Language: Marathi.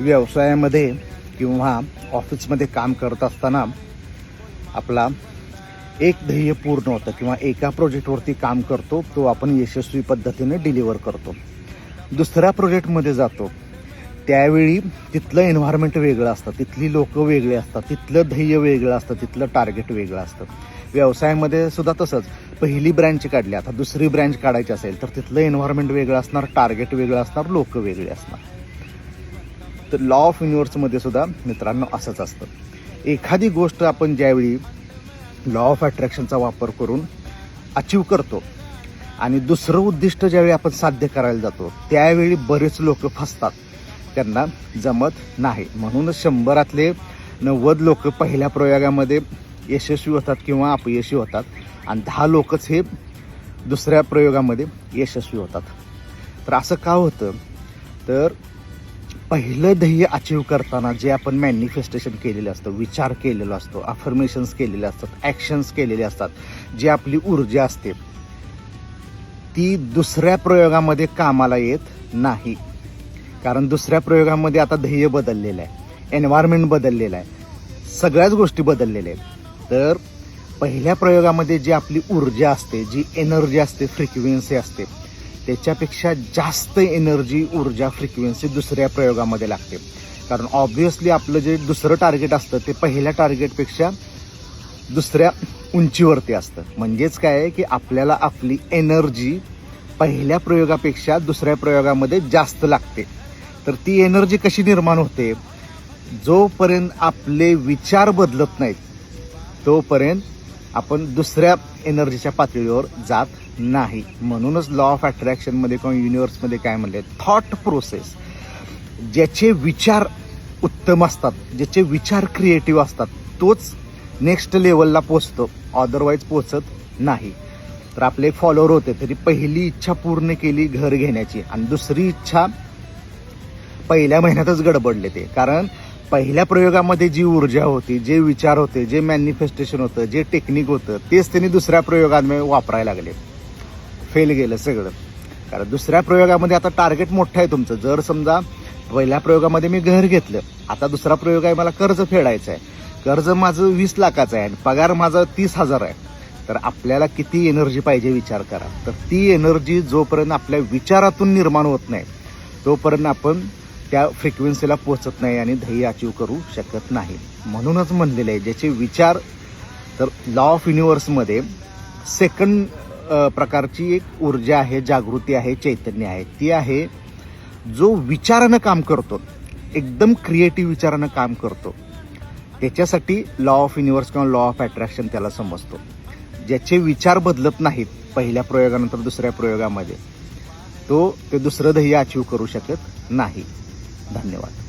व्यवसायामध्ये किंवा ऑफिसमध्ये काम करत असताना आपला एक ध्येय पूर्ण होतं किंवा एका प्रोजेक्टवरती काम करतो तो आपण यशस्वी पद्धतीने डिलिव्हर करतो. दुसऱ्या प्रोजेक्टमध्ये जातो. त्यावेळी तिथलं एन्व्हायरमेंट वेगळं असतं तिथली लोकं वेगळी असतात तिथलं ध्येय वेगळं असतं तिथलं टार्गेट वेगळं असतं. व्यवसायामध्ये सुद्धा तसंच. पहिली ब्रँच काढली. आता दुसरी ब्रँच काढायची असेल तर तिथलं एन्व्हायरमेंट वेगळं असणार टार्गेट वेगळं असणार लोक वेगळी असणार. तर लॉ ऑफ युनिव्हर्समध्ये सुद्धा मित्रांनो असंच असतं. एखादी गोष्ट आपण ज्यावेळी लॉ ऑफ अट्रॅक्शनचा वापर करून अचीव करतो आणि दुसरं उद्दिष्ट ज्यावेळी आपण साध्य करायला जातो त्यावेळी बरेच लोक फसतात. त्यांना जमत नाही. म्हणूनच शंभरातले नव्वद लोक पहिल्या प्रयोगामध्ये यशस्वी होतात किंवा अपयशी होतात आणि दहा लोकच हे दुसऱ्या प्रयोगामध्ये यशस्वी होतात. तर असं का होतं? तर पहिलं ध्येय अचीव करताना जे आपण मॅनिफेस्टेशन केलेलं असतं विचार केलेला असतो अफर्मेशन्स केलेले असतात ॲक्शन्स केलेले असतात जी आपली ऊर्जा असते ती दुसऱ्या प्रयोगामध्ये कामाला येत नाही. कारण दुसऱ्या प्रयोगामध्ये आता ध्येय बदललेलं आहे एन्व्हायरमेंट बदललेलं आहे सगळ्याच गोष्टी बदललेल्या आहेत. तर पहिल्या प्रयोगामध्ये जी आपली ऊर्जा असते जी एनर्जी असते फ्रिक्वेन्सी असते त्याच्यापेक्षा जास्त एनर्जी ऊर्जा फ्रिक्वेन्सी दुसऱ्या प्रयोगामध्ये लागते. कारण ऑब्व्हियसली आपलं जे दुसरं टार्गेट असतं ते पहिल्या टार्गेटपेक्षा दुसऱ्या उंचीवरती असतं. म्हणजेच काय आहे की आपल्याला आपली एनर्जी पहिल्या प्रयोगापेक्षा दुसऱ्या प्रयोगामध्ये जास्त लागते. तर ती एनर्जी कशी निर्माण होते? जोपर्यंत आपले विचार बदलत नाहीत तोपर्यंत आपण दुसऱ्या एनर्जीच्या पातळीवर जात नाही. म्हणूनच लॉ ऑफ अट्रॅक्शनमध्ये किंवा युनिव्हर्समध्ये काय म्हणले थॉट प्रोसेस ज्याचे विचार उत्तम असतात ज्याचे विचार क्रिएटिव्ह असतात तोच नेक्स्ट लेवलला पोचतो. अदरवाईज पोचत नाही. तर आपले फॉलोअर होते तरी पहिली इच्छा पूर्ण केली घर घेण्याची. आणि दुसरी इच्छा पहिल्या महिन्यातच गडबडले ते. कारण पहिल्या प्रयोगामध्ये जी ऊर्जा होती जे विचार होते जे मॅनिफेस्टेशन होतं जे टेक्निक होतं तेच त्यांनी दुसऱ्या प्रयोगांमध्ये वापरायला लागले. फेल गेलं सगळं. कारण दुसऱ्या प्रयोगामध्ये आता टार्गेट मोठं आहे तुमचं. जर समजा पहिल्या प्रयोगामध्ये मी घर घेतलं आता दुसरा प्रयोग आहे मला कर्ज फेडायचं आहे. कर्ज माझं वीस लाखाचं आहे आणि पगार माझा तीस हजार आहे. तर आपल्याला किती एनर्जी पाहिजे विचार करा. तर ती एनर्जी जोपर्यंत आपल्या विचारातून निर्माण होत नाही तोपर्यंत आपण त्या फ्रिक्वेन्सीला पोचत नाही आणि ध्येय अचीव करू शकत नाही. म्हणूनच म्हणलेलं आहे ज्याचे विचार तर लॉ ऑफ युनिवर्समध्ये सेकंड प्रकारची एक ऊर्जा आहे जागृती आहे चैतन्य आहे. ती आहे जो विचारानं काम करतो. एकदम क्रिएटिव्ह विचारानं काम करतो. त्याच्यासाठी लॉ ऑफ युनिव्हर्स किंवा लॉ ऑफ अट्रॅक्शन त्याला समजतो. ज्याचे विचार बदलत नाहीत पहिल्या प्रयोगानंतर दुसऱ्या प्रयोगामध्ये तो ते दुसरं ध्येय अचीव करू शकत नाही. धन्यवाद.